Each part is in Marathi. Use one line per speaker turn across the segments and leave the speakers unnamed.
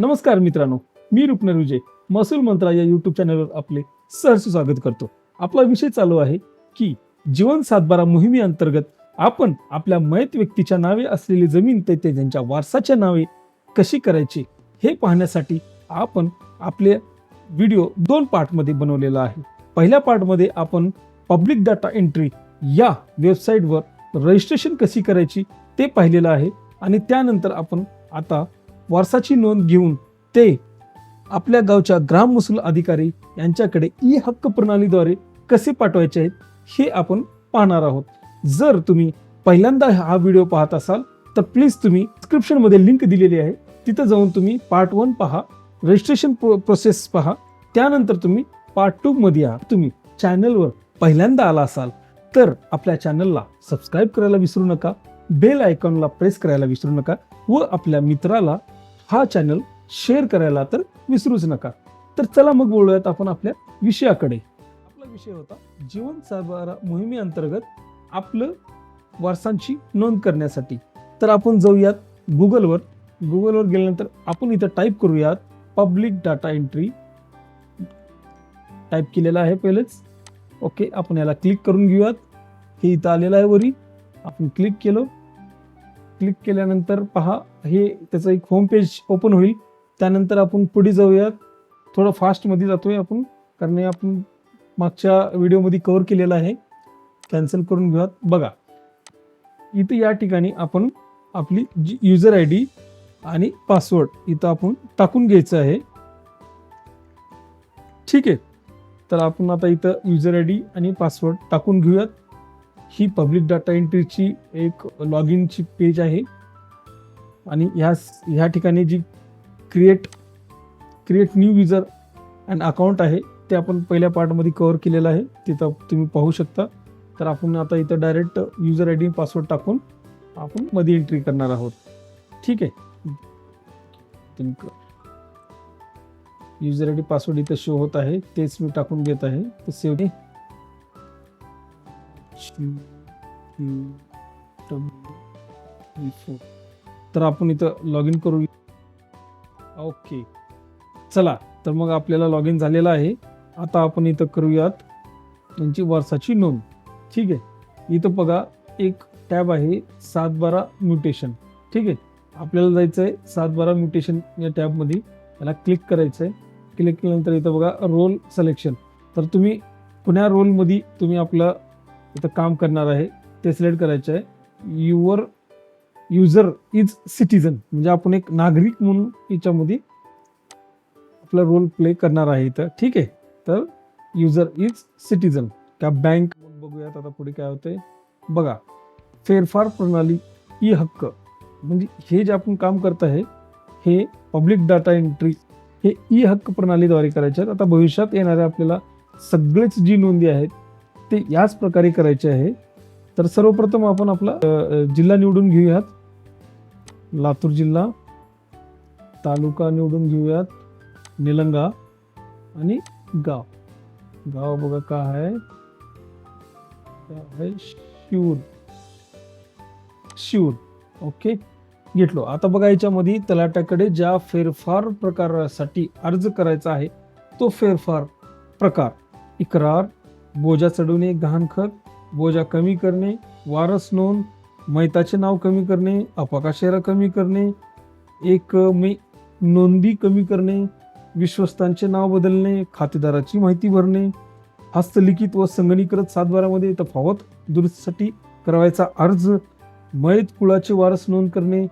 नमस्कार मित्रांनो मी रुपनर विजय महसूल मंत्रा या युट्यूब चॅनलवर आपले सहर्ष स्वागत करतो. आपला विषय चालू आहे की जीवन सातबारा मोहिमे अंतर्गत आपण आपल्या मयत व्यक्तीच्या नावे असलेली जमीन ते ते त्यांच्या वारसाच्या नावे कशी करायची हे पाहण्यासाठी आपण आपले व्हिडिओ दोन पार्टमध्ये बनवलेला आहे. पहिल्या पार्टमध्ये आपण पब्लिक डाटा एंट्री या वेबसाईटवर रजिस्ट्रेशन कशी करायची ते पाहिलेलं आहे आणि त्यानंतर आपण आता वारसाची नोंद घेऊन ते आपल्या गावच्या ग्राम महसूल अधिकारी यांच्याकडे ई हक्क प्रणालीद्वारे कसे पाठवायचे आहेत हे आपण पाहणार आहोत. जर तुम्ही पहिल्यांदा हा व्हिडिओ पाहत असाल तर प्लीज तुम्ही डिस्क्रिप्शनमध्ये लिंक दिलेली आहे. तिथं जाऊन तुम्ही पार्ट वन पहा रजिस्ट्रेशन प्रोसेस पहा. त्यानंतर तुम्ही पार्ट टू मध्ये या. तुम्ही चॅनलवर पहिल्यांदा आला असाल तर आपल्या चॅनलला सबस्क्राईब करायला विसरू नका. बेल आयकॉनला प्रेस करायला विसरू नका. व आपल्या मित्राला हा चॅनल शेअर करायला तर विसरूच नका. तर चला मग बोलूयात आपण आपल्या विषयाकडे. आपला विषय होता जीवन सातबारा मोहिमेअंतर्गत आपलं वारसांची नोंद करण्यासाठी. तर आपण जाऊयात गुगलवर. गुगलवर गेल्यानंतर आपण इथं टाईप करूयात पब्लिक डाटा एंट्री टाईप केलेला आहे पहिलेच. ओके आपण याला क्लिक करून घेऊयात. हे इथं आलेलं आहे वरी. आपण क्लिक केलं. क्लिक केल्यानंतर पहा हे त्याचं एक होम पेज ओपन होईल. त्यानंतर आपण पुढे जाऊयात. थोडं फास्टमध्ये जातोय आपण कारण हे आपण मागच्या व्हिडिओमध्ये कव्हर केलेलं आहे. कॅन्सल करून घेऊयात. बघा. इथं या ठिकाणी आपण आपली जी युजर आय डी आणि पासवर्ड इथं आपण टाकून घ्यायचं आहे. ठीक आहे. तर आपण आता इथं युजर आय डी आणि पासवर्ड टाकून घेऊयात. ही पब्लिक डाटा एंट्रीची एक लॉग इनची पेज आहे. आणि ह्या ह्या ठिकाणी जी create create new user and account आहे ते आपण पहिल्या पार्टमध्ये कवर केलेलं आहे. तिथं तुम्ही पाहू शकता. तर आपण आता इथं direct user I D password टाकून आपण मध्ये एंट्री करणार आहोत. ठीक आहे. युजर आय डी पासवर्ड इथं शो होत आहे. तेच मी टाकून घेत आहे. तर सेव्ह तर आपण इथं लॉग इन करू. ओके चला तर मग आपल्याला लॉग इन झालेलं आहे. आता आपण इथं करूयात त्यांची वर्षाची नोंद. ठीक आहे? इथं बघा एक टॅब आहे सात बारा म्युटेशन. ठीक आहे? आपल्याला जायचं आहे सात बारा म्युटेशन या टॅबमध्ये. याला क्लिक करायचं आहे क्लिक केल्यानंतर इथं बघा रोल सिलेक्शन तर तुम्ही कुण्या रोलमध्ये तुम्ही आपलं इथं काम करणार आहे ते सिलेक्ट करायचं आहे. युअर युजर इज सिटीजन म्हणजे आपण एक नागरिक म्हणून याच्यामध्ये आपला रोल प्ले करणार आहे इथं. ठीक आहे? तर युजर इज सिटीजन त्या बँक बघूयात आता पुढे काय होतंय. बघा फेरफार प्रणाली ई हक्क म्हणजे हे जे आपण काम करत आहे हे पब्लिक डाटा एंट्री हे ई हक्क प्रणालीद्वारे करायचे आहेत. आता भविष्यात येणाऱ्या आपल्याला सगळेच जी नोंदी आहेत ते याच प्रकारे करायचे आहे. तर सर्वप्रथम आपण आपला जिल्हा निवडून घेऊयात. लातूर जिल्हा तालुका निवडून घेऊयात निलंगा आणि गाव. गाव बघा का आहे. काय आहे? शिवूर शिवूर ओके. घेतलो. आता बघा याच्यामध्ये तलाट्याकडे ज्या फेरफार प्रकारासाठी अर्ज करायचा आहे तो फेरफार प्रकार. इकरार बोजा चढवणे गहाणखत बोजा कमी करणे वारस नोंद मैताचे नाव कमी करणे अपकाशेरा कमी करणे एक मे नोंदी कमी करणे विश्वस्तांचे नाव बदलणे खातेदाराची माहिती भरणे हस्तलिखित व संगणीकृत सातबारामध्ये तफावत दुरुस्तीसाठी करावायचा अर्ज मयत कुळाचे वारस नोंद करणे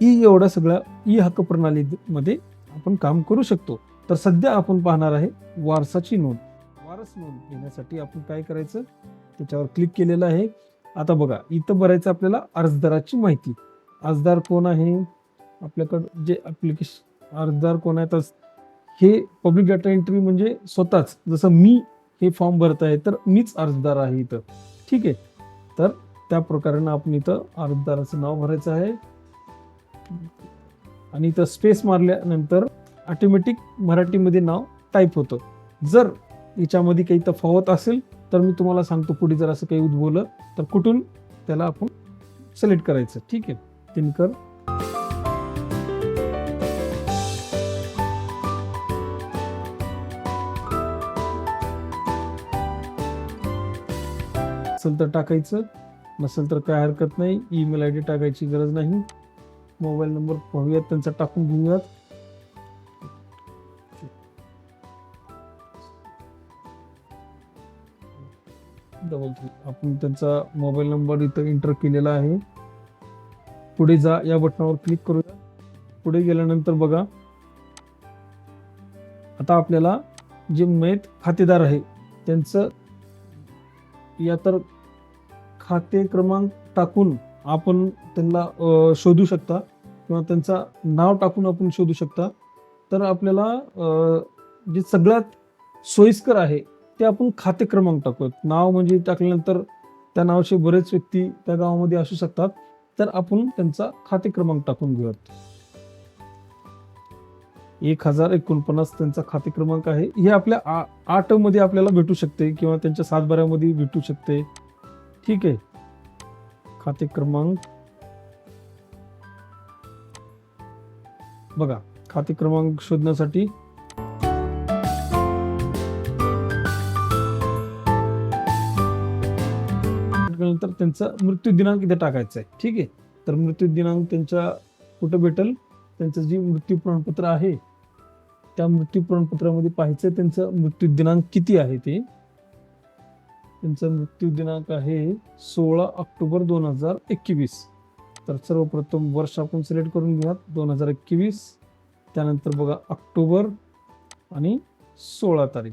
ई एवढ्या सगळ्या ई हक्क प्रणालीमध्ये आपण काम करू शकतो. तर सध्या आपण पाहणार आहे वारसाची नोंद. वारस नोंद घेण्यासाठी आपण काय करायचं? त्याच्यावर क्लिक केलेलं आहे. आता बघा इथं भरायचं आपल्याला अर्जदाराची माहिती. अर्जदार कोण आहे? आपल्याकडं जे ॲप्लिकेशन अर्जदार कोण आहे तर हे पब्लिक डाटा एंट्री म्हणजे स्वतःच. जसं मी हे फॉर्म भरत आहे तर मीच अर्जदार आहे इथं. ठीक आहे? तर त्या प्रकारानं आपण इथं अर्जदाराचं नाव भरायचं आहे. आणि इथं स्पेस मारल्यानंतर ऑटोमॅटिक मराठीमध्ये नाव टाईप होतं. जर याच्यामध्ये काही तफावत असेल तर मी तुम्हाला सांगतो पुढे जर असं काही उद्भवलं तर कुठून त्याला आपण सिलेक्ट करायचं. ठीक आहे? तिनकर असेल तर टाकायचं नसेल तर काय हरकत नाही. ईमेल आय डी टाकायची गरज नाही. मोबाईल नंबर पाहूयात त्यांचा टाकून घेऊयात. डबल थ्री आपण त्यांचा मोबाईल नंबर इथं एंटर केलेला आहे. पुढे जा या बटनावर क्लिक करूया. पुढे गेल्यानंतर बघा. आता आपल्याला जे मयत खातेदार आहे त्यांचं या तर खाते क्रमांक टाकून आपण त्यांना शोधू शकता. किंवा त्यांचा नाव टाकून आपण शोधू शकता. तर आपल्याला जे सगळ्यात सोयीस्कर आहे ते आपण खाते क्रमांक टाकूयात. नाव म्हणजे टाकल्यानंतर त्या नावाचे बरेच व्यक्ती त्या गावामध्ये असू शकतात. तर आपण त्यांचा खाते क्रमांक टाकून घेऊयात. एक हजार एकोणपन्नास त्यांचा खाते क्रमांक आहे. हे आपल्या आठमध्ये आपल्याला भेटू शकते किंवा त्यांच्या सातबाऱ्यामध्ये भेटू शकते. ठीक आहे. खाते क्रमांक. बघा खाते क्रमांक शोधण्यासाठी त्यानंतर त्यांचा मृत्यू दिनांक इथे टाकायचा आहे. ठीक आहे? तर मृत्यू दिनांक त्यांच्या कुठं भेटेल? त्यांचं जे मृत्यू प्रमाणपत्र आहे त्या मृत्यू प्रमाणपत्रामध्ये पाहायचं त्यांचं मृत्यू दिनांक किती आहे ते. त्यांचा मृत्यू दिनांक आहे सोळा ऑक्टोबर दोन हजार एकवीस. तर सर्वप्रथम वर्ष आपण सिलेक्ट करून घेऊयात. दोन हजार एकवीस त्यानंतर बघा ऑक्टोबर आणि सोळा तारीख.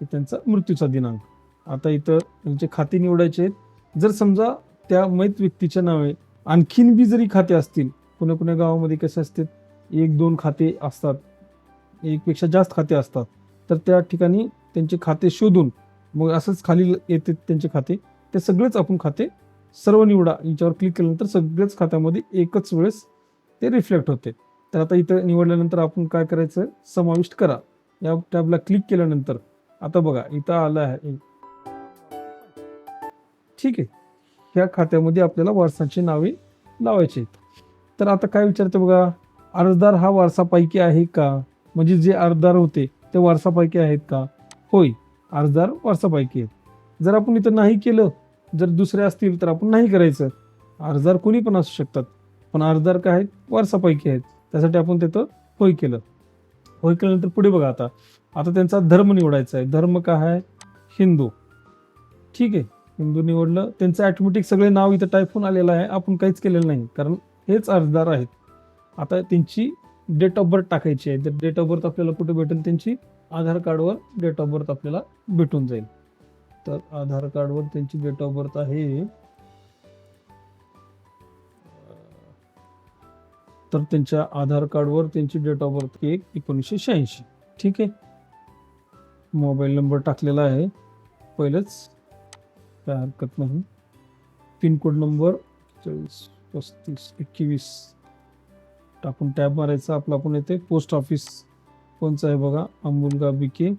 हे त्यांचा मृत्यूचा दिनांक. आता इथं त्यांचे खाते निवडायचे आहेत. जर समजा त्या मैत व्यक्तीच्या नावे आणखीन बी जरी खाते असतील कुण्या कुण्या गावामध्ये कसे असतात एक दोन खाते असतात एकपेक्षा जास्त खाते असतात तर त्या ठिकाणी त्यांचे खाते शोधून मग असंच खाली येते त्यांचे खाते ते सगळेच आपण खाते सर्व निवडा याच्यावर क्लिक केल्यानंतर सगळेच खात्यामध्ये एकच वेळेस ते रिफ्लेक्ट होते. तर आता इथं निवडल्यानंतर आपण काय करायचं? समाविष्ट करा. या टॅबला क्लिक केल्यानंतर. आता बघा इथं आलं आहे. ठीक आहे. या खात्यामध्ये आपल्याला वारसाची नावे लावायची आहेत. तर आता काय विचारते बघा अर्जदार हा वारसापैकी आहे का? म्हणजे जे अर्जदार होते ते वारसापैकी आहेत का? होय अर्जदार वारसापैकी आहेत. जर आपण इथं नाही केलं जर दुसरे असतील तर आपण नाही करायचं. अर्जदार कोणी पण असू शकतात. पण अर्जदार काय आहेत? वारसापैकी आहेत. त्यासाठी आपण तिथं होय केलं. होय केल्यानंतर पुढे बघा आता. आता त्यांचा धर्म निवडायचा आहे. धर्म काय आहे? हिंदू. ठीक आहे. हिंदू निवडलं त्यांचं ॲटोमॅटिक सगळे नाव इथं टाईप होऊन आलेलं आहे. आपण काहीच केलेलं नाही. कारण हेच अर्जदार आहेत. आता त्यांची डेट ऑफ बर्थ टाकायची आहे. तर डेट ऑफ बर्थ आपल्याला कुठे भेटेल त्यांची आधार कार्डवर डेट ऑफ बर्थ आपल्याला भेटून जाईल. तर आधार कार्डवर त्यांची डेट ऑफ बर्थ आहे. तर त्यांच्या आधार कार्डवर त्यांची डेट ऑफ बर्थ एक एकोणीसशे शहाऐंशी. ठीक आहे? मोबाईल नंबर टाकलेला आहे. पहिलंच काय हरकत नाही. पिनकोड नंबर चाळीस पस्तीस एकवीस. टाकून टॅब मारायचा आपला पण येते. पोस्ट ऑफिस कोणचं आहे बघा. Ambulga B K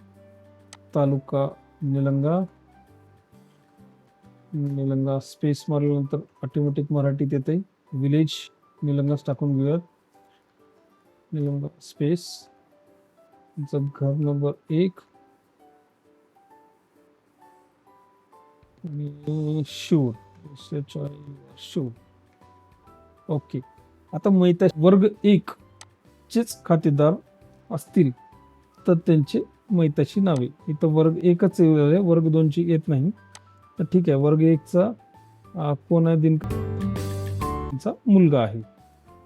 taluka Nilanga. Nilanga space मारल्यानंतर automatic मराठीत येते. विलेज निलंगाच टाकून घेऊयात. निलंगा स्पेस घर नंबर एक. आणि शूर शूर ओके आता मैता वर्ग एक चेच खातेदार असतील तर त्यांचे मैताची नावे. इथं वर्ग एकच आहे वर्ग दोनची येत नाही. तर ठीक आहे वर्ग एकचा अं, कोण आहे दिन मुलगा आहे.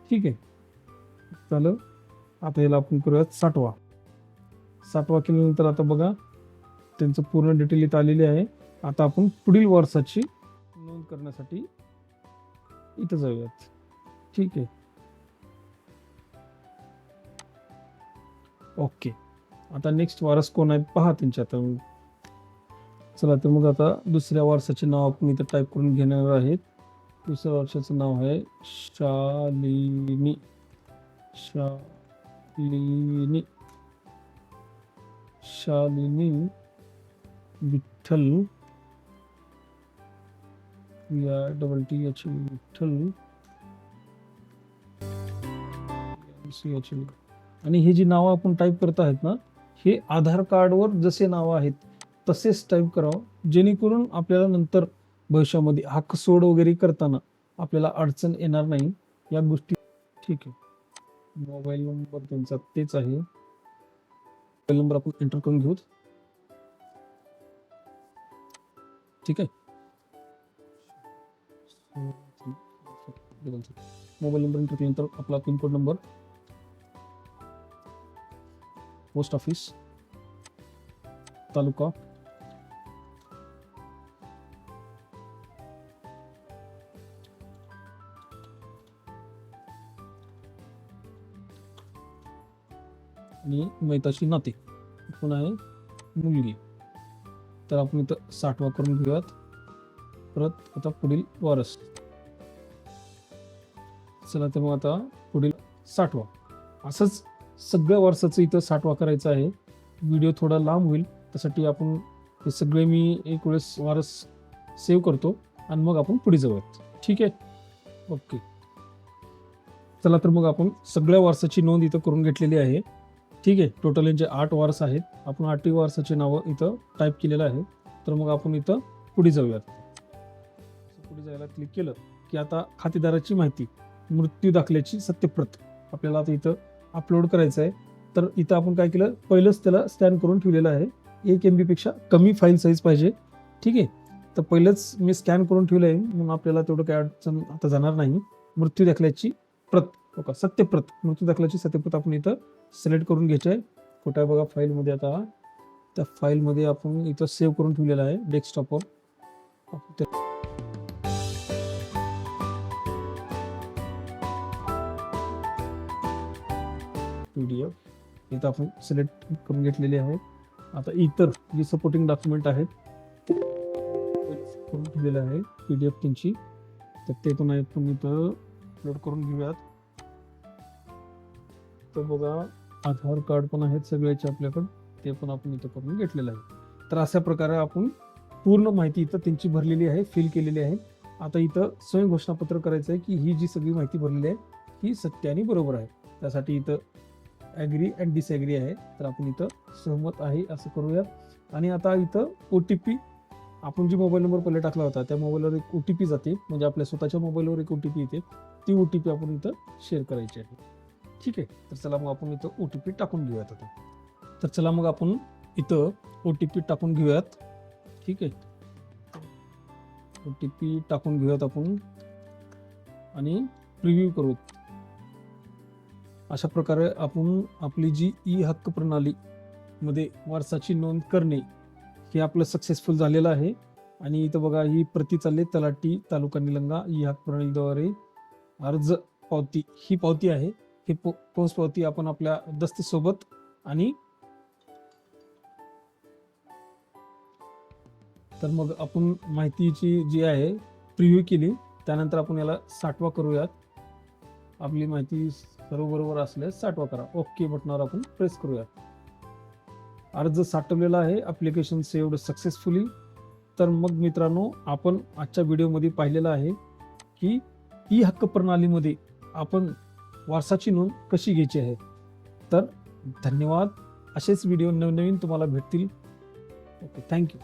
ठीक आहे. चालेल आता याला आपण करूयात साठवा साठवा केल्यानंतर आता बघा त्यांचं पूर्ण डिटेल इथं आलेली आहे. आता आपण पुढील वर्षाची नोंद करण्यासाठी इथं जाऊयात. ठीक आहे. ओके. आता नेक्स्ट वारस कोण आहेत? पहा त्यांच्या आता. चला तर मग आता दुसऱ्या वारसाचे नाव आपण इथं टाईप करून घेणार आहेत. दुसऱ्या वर्षाचं नाव आहे शालिनी. शालिनी. शालिनी विठ्ठल या double T H Vitthal C H आणि हे जी नावं आपण टाईप करत आहेत ना हे आधार कार्डवर जसे नावं आहेत तसेच टाईप करावं. जेणेकरून आपल्याला नंतर भविष्यामध्ये हक्क सोड वगैरे करताना आपल्याला अडचण येणार नाही. या गोष्टी ठीक आहे. मोबाईल नंबर त्यांचा तेच आहे. मोबाईल नंबर आपण एंटर करून घेऊ. ठीक आहे. मोबाईल नंबर एंटर केल्यानंतर आपला pin code number post office taluka आणि मैताची नाते. कोण आहे मुलगी. तर आपण इथं साठवा करून घेऊयात. परत आता पुढील वारस. चला तर मग आता पुढील साठवा. असंच सगळ्या वारसाचं इथं साठवा करायचा आहे. व्हिडिओ थोडा लांब होईल त्यासाठी आपण हे सगळे मी एक वेळेस वारस सेव्ह करतो आणि मग आपण पुढे जाऊयात. ठीक आहे? ओके. चला तर मग आपण सगळ्या वारसाची नोंद इथं करून घेतलेली आहे. ठीक आहे? टोटल यांचे आठ वारस आहेत आपण आठही वारसाची नावं इथं टाईप केलेलं आहे. तर मग आपण इथं पुढे जाऊयात. क्लिक केलं की आता खातेदाराची माहिती मृत्यू दाखल्याची सत्यप्रत आपल्याला आता इथं अपलोड करायचं आहे. तर इथं आपण काय केलं पहिलंच त्याला स्कॅन करून ठेवलेलं आहे. एक एम बीपेक्षा कमी फाईल साईज पाहिजे. ठीक आहे? तर पहिलंच मी स्कॅन करून ठेवलं आहे. म्हणून आपल्याला तेवढं काय अडचण आता जाणार नाही. मृत्यू दाखल्याची प्रत हो सत्यप्रत. मृत्यू दाखल्याची सत्यप्रत आपण इथं सिलेक्ट करून घ्यायचं आहे. कुठं आहे बघा फाईलमध्ये आता. त्या फाईलमध्ये आपण इथं सेव्ह करून ठेवलेलं आहे. डेस्कटॉपवर. पी डी एफ इथं आपण सिलेक्ट करून घेतलेले आहे. आता इतर जी सपोर्टिंग डॉक्युमेंट आहेत करून ठेवलेले आहे पी डी एफ त्यांची. तर ते पण आहेत तुम्ही इथं अपलोड करून घेऊयात. तर बघा आधार कार्ड पण आहेत सगळ्याचे आपल्याकडं. ते पण आपण इथं करून घेतलेलं आहे. तर अशा प्रकारे आपण पूर्ण माहिती इथं त्यांची भरलेली आहे फिल केलेली आहे. आता इथं स्वयंघोषणापत्र करायचं आहे की ही जी सगळी माहिती भरलेली आहे ही सत्य आणि बरोबर आहे. त्यासाठी इथं ॲग्री अँड डिसॲग्री आहे. तर आपण इथं सहमत आहे असं करूया. आणि आता इथं ओ टी पी आपण जी मोबाईल नंबर पहिले टाकला होता त्या मोबाईलवर एक ओ टी पी जाते. म्हणजे आपल्या स्वतःच्या मोबाईलवर एक ओ टी पी येते. ती ओ टी पी आपण इथं शेअर करायची आहे. ठीक आहे? तर चला मग आपण इथं ओ टी पी टाकून घेऊयात आता. तर चला मग आपण इथं ओ टी पी टाकून घेऊयात. ठीक आहे? ओ टी पी टाकून घेऊयात आपण. आणि प्रिव्ह्यू करू. अशा प्रकारे आपण आपली जी ई हक्क प्रणाली मध्ये वारसाची नोंद करणे हे आपलं सक्सेसफुल झालेलं आहे. आणि इथं बघा ही प्रति चालले तलाटी तालुका निलंगा ई हक्क प्रणालीद्वारे अर्ज पावती ही पावती आहे. ही पो पोस्ट पावती आपण आपल्या दस्तीसोबत आणि तर मग आपण माहितीची जी आहे प्रिव्ह्यू केली. त्यानंतर आपण याला साठवा करूयात. आपली माहिती सर्व बरोबर असल्यास साठवा करा. ओके बटनावर आपण प्रेस करूया. अर्ज साठवलेला आहे. ॲप्लिकेशन सेव्ड सक्सेसफुली तर मग मित्रांनो आपण आजच्या व्हिडिओमध्ये पाहिलेलं आहे की ई हक्क प्रणालीमध्ये आपण वारसाची नोंद कशी घ्यायची आहे. तर धन्यवाद. असेच व्हिडिओ नवनवीन तुम्हाला भेटतील. Okay thank you